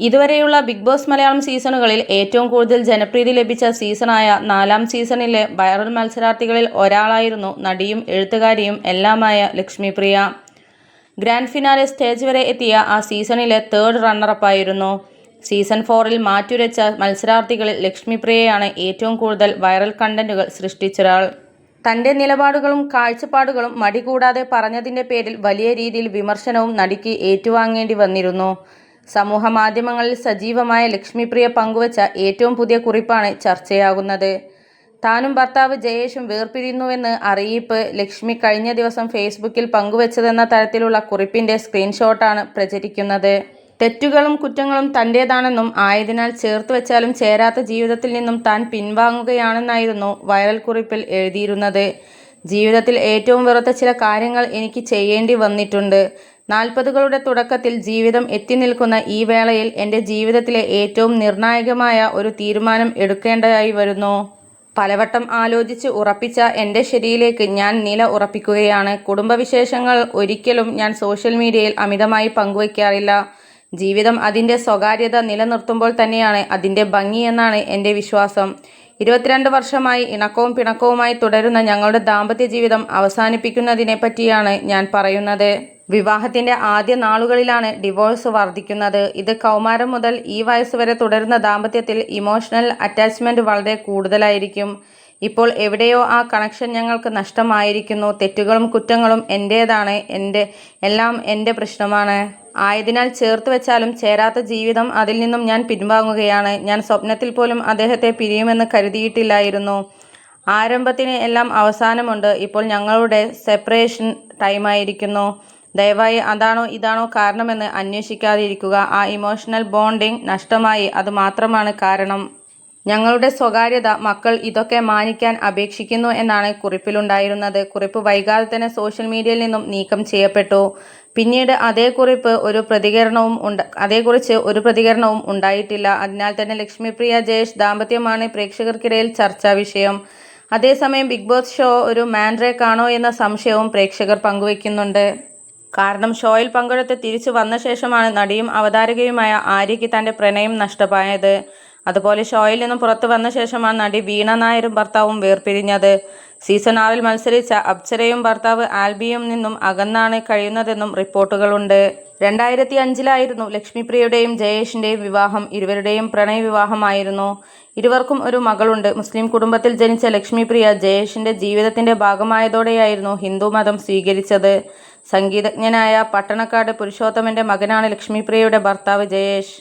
ഇതുവരെയുള്ള big boss Malayalam സീസണുകളിൽ ഏറ്റവും കൂടുതൽ ജനപ്രീതി ലഭിച്ച സീസണായ നാലാം സീസണിലെ വൈറൽ മത്സരാർത്ഥികളിൽ ഒരാളായിരുന്നു നടിയും എഴുത്തുകാരിയും എല്ലാമായ ലക്ഷ്മിപ്രിയ. ഗ്രാൻഡ് ഫിനാലെ സ്റ്റേജ് വരെ എത്തിയ ആ സീസണിലെ തേർഡ് റണ്ണറപ്പായിരുന്നു. സീസൺ ഫോറിൽ മാറ്റുരച്ച മത്സരാർത്ഥികളിൽ ലക്ഷ്മിപ്രിയയാണ് ഏറ്റവും കൂടുതൽ വൈറൽ കണ്ടന്റുകൾ സൃഷ്ടിച്ചൊരാൾ. തന്റെ നിലപാടുകളും കാഴ്ചപ്പാടുകളും മടി കൂടാതെ പറഞ്ഞതിന്റെ പേരിൽ വലിയ രീതിയിൽ വിമർശനവും നടിക്ക് ഏറ്റുവാങ്ങേണ്ടി വന്നിരുന്നു. സമൂഹ മാധ്യമങ്ങളിൽ സജീവമായ ലക്ഷ്മിപ്രിയ പങ്കുവച്ച ഏറ്റവും പുതിയ കുറിപ്പാണ് ചർച്ചയാകുന്നത്. താനും ഭർത്താവ് ജയേഷും വേർപിരിയുന്നുവെന്ന് അറിയിപ്പ് ലക്ഷ്മി കഴിഞ്ഞ ദിവസം ഫേസ്ബുക്കിൽ പങ്കുവച്ചതെന്ന തരത്തിലുള്ള കുറിപ്പിന്റെ സ്ക്രീൻഷോട്ടാണ് പ്രചരിക്കുന്നത്. തെറ്റുകളും കുറ്റങ്ങളും തന്റേതാണെന്നും ആയതിനാൽ ചേർത്ത് വെച്ചാലും ചേരാത്ത ജീവിതത്തിൽ നിന്നും താൻ പിൻവാങ്ങുകയാണെന്നായിരുന്നു വൈറൽ കുറിപ്പിൽ എഴുതിയിരുന്നത്. ജീവിതത്തിൽ ഏറ്റവും വെറുത്ത ചില കാര്യങ്ങൾ എനിക്ക് ചെയ്യേണ്ടി വന്നിട്ടുണ്ട്. നാൽപ്പതുകളുടെ തുടക്കത്തിൽ ജീവിതം എത്തി നിൽക്കുന്ന ഈ വേളയിൽ എന്റെ ജീവിതത്തിലെ ഏറ്റവും നിർണായകമായ ഒരു തീരുമാനം എടുക്കേണ്ടതായി വരുന്നു. പലവട്ടം ആലോചിച്ച് ഉറപ്പിച്ച എന്റെ ശരിയിലേക്ക് ഞാൻ നില ഉറപ്പിക്കുകയാണ്. കുടുംബവിശേഷങ്ങൾ ഒരിക്കലും ഞാൻ സോഷ്യൽ മീഡിയയിൽ അമിതമായി പങ്കുവയ്ക്കാറില്ല. ജീവിതം അതിന്റെ സ്വകാര്യത നിലനിർത്തുമ്പോൾ തന്നെയാണ് അതിന്റെ ഭംഗിയെന്നാണ് എന്റെ വിശ്വാസം. ഇരുപത്തിരണ്ട് വർഷമായി ഇണക്കവും പിണക്കവുമായി തുടരുന്ന ഞങ്ങളുടെ ദാമ്പത്യ ജീവിതം അവസാനിപ്പിക്കുന്നതിനെ പറ്റിയാണ് ഞാൻ പറയുന്നത്. വിവാഹത്തിന്റെ ആദ്യ നാളുകളിലാണ് ഡിവോഴ്സ് വർദ്ധിക്കുന്നത് ഇത് കൗമാരം മുതൽ ഈ വയസ്സ് വരെ തുടരുന്ന ദാമ്പത്യത്തിൽ ഇമോഷണൽ അറ്റാച്ച്മെന്റ് വളരെ കൂടുതലായിരിക്കും. ഇപ്പോൾ എവിടെയോ ആ കണക്ഷൻ ഞങ്ങൾക്ക് നഷ്ടമായിരിക്കുന്നു. തെറ്റുകളും കുറ്റങ്ങളും എന്റേതാണ് എന്റെ എല്ലാം എന്റെ പ്രശ്നമാണ്. ആയതിനാൽ ചേർത്ത് വെച്ചാലും ചേരാത്ത ജീവിതം അതിൽ നിന്നും ഞാൻ പിൻവാങ്ങുകയാണ്. ഞാൻ സ്വപ്നത്തിൽ പോലും അദ്ദേഹത്തെ പിരിയുമെന്ന് കരുതിയിട്ടില്ലായിരുന്നു. ആരംഭത്തിന് എല്ലാം അവസാനമുണ്ട്. ഇപ്പോൾ ഞങ്ങളുടെ സെപ്പറേഷൻ ടൈമായിരിക്കുന്നു. ദയവായി അതാണോ ഇതാണോ കാരണമെന്ന് അന്വേഷിക്കാതിരിക്കുക. ആ ഇമോഷണൽ ബോണ്ടിങ് നഷ്ടമായി. അത് മാത്രമാണ് കാരണം. ഞങ്ങളുടെ സ്വകാര്യത മക്കൾ ഇതൊക്കെ മാനിക്കാൻ അപേക്ഷിക്കുന്നു എന്നാണ് കുറിപ്പിലുണ്ടായിരുന്നത്. കുറിപ്പ് വൈകാതെ തന്നെ സോഷ്യൽ മീഡിയയിൽ നിന്നും നീക്കം ചെയ്യപ്പെട്ടു. പിന്നീട് അതേ കുറിപ്പ് ഒരു പ്രതികരണവും ഉണ്ട് അതേക്കുറിച്ച് ഒരു പ്രതികരണവും ഉണ്ടായിട്ടില്ല. അതിനാൽ തന്നെ ലക്ഷ്മിപ്രിയ ജയേഷ് ദാമ്പത്യമാണ് പ്രേക്ഷകർക്കിടയിൽ ചർച്ചാ വിഷയം. അതേസമയം ബിഗ് ബോസ് ഷോ ഒരു മാൻഡ്രേക്കാണോ എന്ന സംശയവും പ്രേക്ഷകർ പങ്കുവയ്ക്കുന്നുണ്ട് കാരണം ഷോയിൽ പങ്കെടുത്ത് തിരിച്ചു വന്ന ശേഷമാണ് നടിയും അവതാരകയുമായ ആര്യയ്ക്ക് തന്റെ പ്രണയം നഷ്ടമായത്. അതുപോലെ ഷോയിൽ നിന്നും പുറത്തു വന്ന ശേഷമാണ് നടി വീണ നായരും ഭർത്താവും വേർപിരിഞ്ഞത്. സീസൺ ആറിൽ മത്സരിച്ച അപ്സരയും ഭർത്താവ് ആൽബിയും നിന്നും അകന്നാണ് കഴിയുന്നതെന്നും റിപ്പോർട്ടുകളുണ്ട്. രണ്ടായിരത്തി അഞ്ചിലായിരുന്നു ലക്ഷ്മിപ്രിയയുടെയും ജയേഷിന്റെയും വിവാഹം. ഇരുവരുടെയും പ്രണയ വിവാഹമായിരുന്നു. ഇരുവർക്കും ഒരു മകളുണ്ട്. മുസ്ലിം കുടുംബത്തിൽ ജനിച്ച ലക്ഷ്മിപ്രിയ ജയേഷിന്റെ ജീവിതത്തിന്റെ ഭാഗമായതോടെയായിരുന്നു ഹിന്ദു മതം സ്വീകരിച്ചത്. സംഗീതജ്ഞനായ പട്ടണക്കാട് പുരുഷോത്തമന്റെ മകനാണ് ലക്ഷ്മിപ്രിയയുടെ ഭർത്താവ് ജയേഷ്.